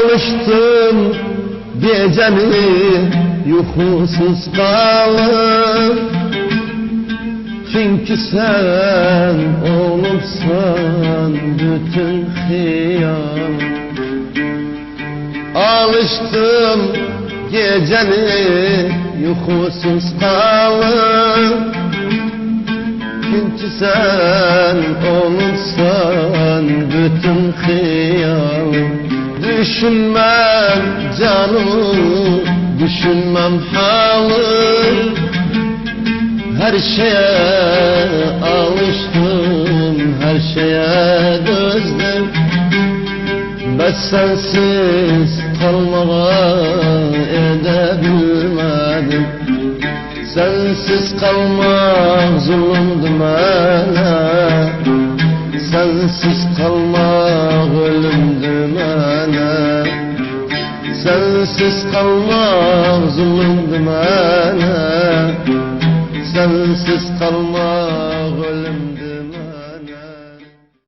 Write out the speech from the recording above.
Alıştım geceni uykusuz kalır Çünkü sen olursan bütün hıyar. Alıştım geceni uykusuz kalır Çünkü sen olursan bütün hıyar Düşünmem canım, düşünmem halim Her şeye alıştım, her şeye dözdüm Ben sensiz kalmaya edebilmedim. Sensiz kalmak zulümdü mənə Sensiz kalmak Sensiz kalmak zulümdü mənə Sensiz kalmak